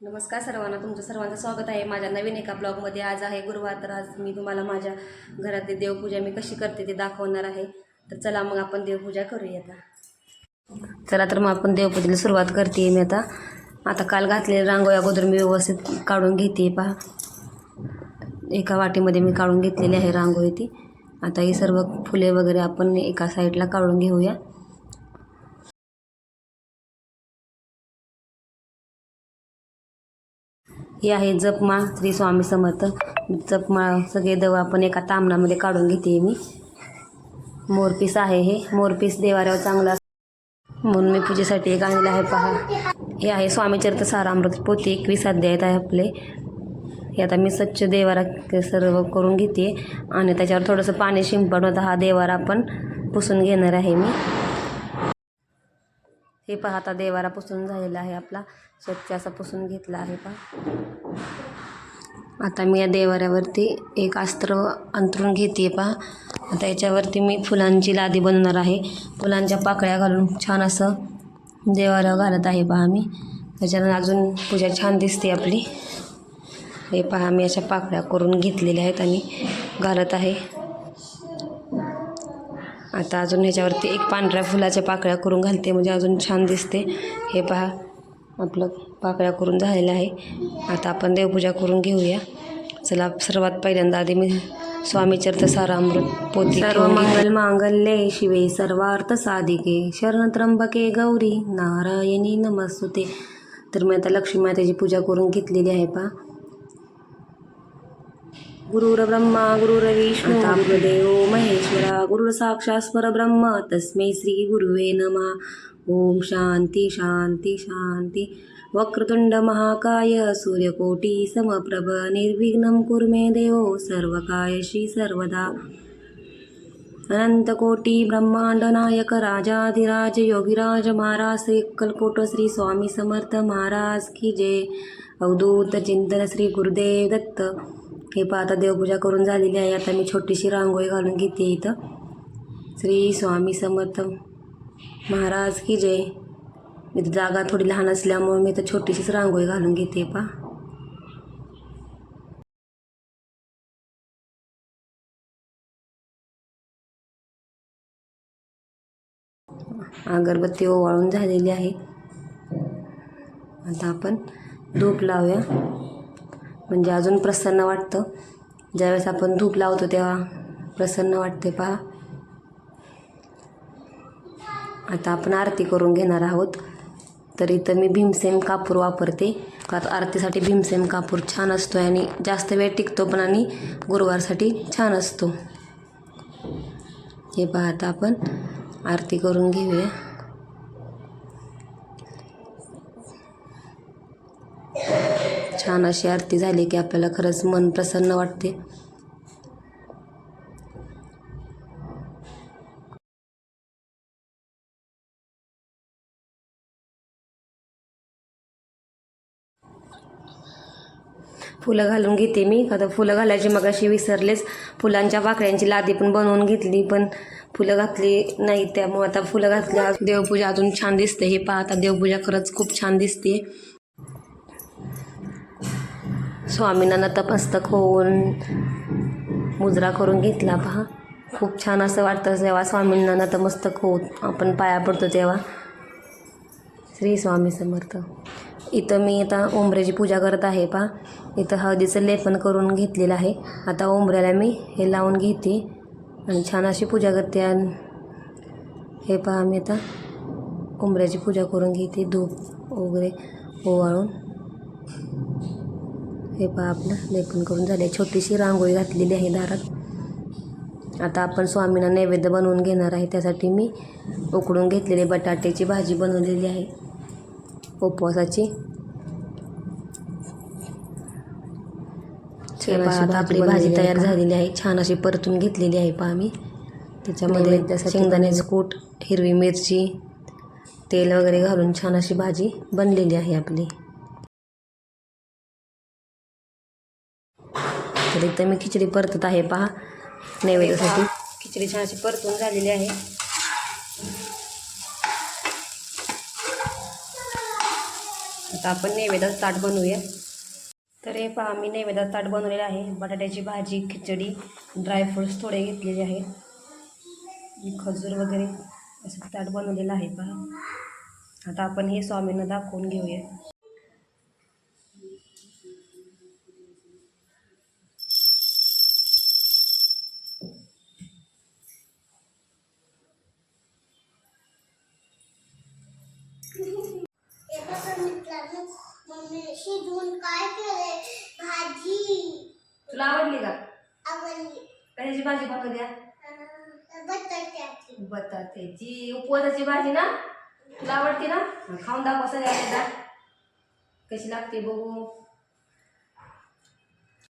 नमस्कार सर्वांना तुमचं सर्वांचं स्वागत आहे. माझ्या नवीन एका ब्लॉगमध्ये आज आहे गुरुवार तर आज मी तुम्हाला माझ्या घरातली देवपूजा मी कशी करते ते दाखवणार आहे. तर चला मग आपण देवपूजा करूया आता चला तर मग आपण देवपूजेला सुरुवात करते मी आता. आता काल घातलेली रांगोळी अगोदर मी व्यवस्थित काढून घेते पहा. एका वाटीमध्ये मी काढून घेतलेली आहे रांगोळी ती. आता ही सर्व फुले वगैरे आपण एका साईडला काढून घेऊया. हे आहे जपमाळ श्री स्वामी समर्थ. जपमाळ सगळे देव आपण एका तामणामध्ये काढून घेते मी. मोरपीस आहे हे. मोरपीस देवाऱ्यावर चांगला म्हणून मी पूजेसाठी एक आणलेलं आहे पहा. हे आहे स्वामीचरित्र सारामृत पोती एकवीस अध्याय आहे आपले. हे आता मी स्वच्छ देवारा सर्व करून घेते. आणि त्याच्यावर थोडंसं पाणी शिंपडून हा देवारा आपण पुसून घेणार आहे मी. हे पहा आता देवारा पुसून झालेला आहे आपला. स्वच्छ असा पुसून घेतला आहे पहा. आता मी या देवाऱ्यावरती एक अस्त्र अंतरून घेते पहा. आता याच्यावरती मी फुलांची लादी बनवणार आहे. फुलांच्या पाकळ्या घालून छान असं देवाऱ्यावर घालत आहे पहा मी. त्याच्यानं अजून पूजा छान दिसते आपली. हे पहा मी अशा पाकळ्या करून घेतलेल्या आहेत आणि घालत आहे. आता अजून ह्याच्यावरती एक पांढऱ्या फुलाच्या पाकळ्या करून घालते म्हणजे अजून छान दिसते. हे पहा आपलं पाकळ्या करून झालेलं आहे. आता आपण देवपूजा करून घेऊया. चला सर्वात पहिल्यांदा आधी मी स्वामीचरित्र सारामृत पोती सर्व मंगल मांगल्ये शिवे सर्वार्थ साधिके. शरण त्र्यंबके गौरी नारायणी नमस्तुते. तर मी आता लक्ष्मी मातेची पूजा करून घेतलेली आहे पहा. गुरुर्ब्रह्मा गुरुर्विष्णू गुरुदेव महेश्वरा गुरुर साक्षात परब्रह्म. तस्मै श्री गुरुवे नमः. ओम शांती शांती शांती. वक्रतुंड महाकाय सूर्यकोटी समप्रभ निर्विघ्नं कुर्मे देव सर्वकायशी सर्वदा. अनंतकोटी ब्रह्मांड नायक राजाधिराज योगीराज महाराज श्री अक्कलकोट श्री स्वामी समर्थ महाराज की जय. अवधूत चिंतन श्री गुरुदेव दत्त. हे पहा आता देवपूजा करून झालेली आहे. आता मी छोटीशी रांगोळी घालून घेते इथं. श्री स्वामी समर्थ महाराज की जय. मी तर जागा थोडी लहान असल्यामुळे मी तर छोटीशीच रांगोळी घालून घेते पा अगरबत्ती ओवाळून झालेली आहे. आता आपण धूप लावूया. म्हणजे अजून प्रसन्न वाटतं. ज्यावेळेस आपण धूप लावतो तेव्हा प्रसन्न वाटते पहा. आता आपण आरती करून घेणार आहोत. तर इथं मी भीमसेम कापूर वापरते. का आरतीसाठी भीमसेम कापूर छान असतो आणि जास्त वेळ टिकतो पण आणि गुरुवारसाठी छान असतो. हे पहा आता आपण आरती करून घेऊया. छान अशी आरती झाली की आपल्याला खरंच मन प्रसन्न वाटते. फुलं घालून घेते मी. आता फुलं घालायची मग अशी विसरलेच. फुलांच्या पाकळ्यांची लादी पण बनवून घेतली पण फुलं घातली नाही. त्यामुळे आता फुलं घातल्या देवपूजा अजून छान दिसते. हे पहा आता देवपूजा खरंच खूप छान दिसते. स्वामींना नतमस्तक होऊन मुजरा करून घेतला पहा. खूप छान असं वाटतं जेव्हा स्वामींना नतमस्तक होऊन आपण पाया पडतो तेव्हा. श्री स्वामी समर्थ. इथं मी आता उंबऱ्याची पूजा करत आहे पहा. इथं हळदीचं लेपन करून घेतलेलं आहे. आता उंबऱ्याला मी हे लावून घेते आणि छान अशी पूजा करते. आणि हे पहा मी आता उंबऱ्याची पूजा करून घेते. धूप वगैरे ओवाळून. हे पहा आपलं लेपन करून झाले. छोटीशी रांगोळी घातलेली आहे दारात. आता आपण स्वामींना नैवेद्य बनवून घेणार आहे. त्यासाठी मी उकडून घेतलेली बटाट्याची भाजी बनवलेली आहे. उपवासाची. आता आपली भाजी तयार झालेली आहे. छान अशी परतून घेतलेली आहे पहा मी. त्याच्यामध्ये शेंगदाण्याचं कूट हिरवी मिरची तेल वगैरे घालून छान अशी भाजी बनलेली आहे आपली. तर इथं मी खिचडी परतत आहे पहा. नैवेद्यासाठी. खिचडी छान अशी परतून झालेली आहे. आता आपण नैवेद्याचं ताट बनवूया. तर हे पहा मी नैवेद्याचं ताट बनवलेलं आहे. बटाट्याची भाजी खिचडी ड्रायफ्रुट्स थोडे घेतलेले आहेत. खजूर वगैरे असं ताट बनवलेलं आहे पहा. आता आपण हे स्वामींना दाखवून घेऊया. काय भाजी. तुला आवडली का? आवडली. कशाची भाजी बनवल्या अं, बटाट्याची. बटाट्याची. उपवासाची भाजी ना तुला आवडते ना? खाऊन दाखव सगळ्यांना. कशी लागते बघू.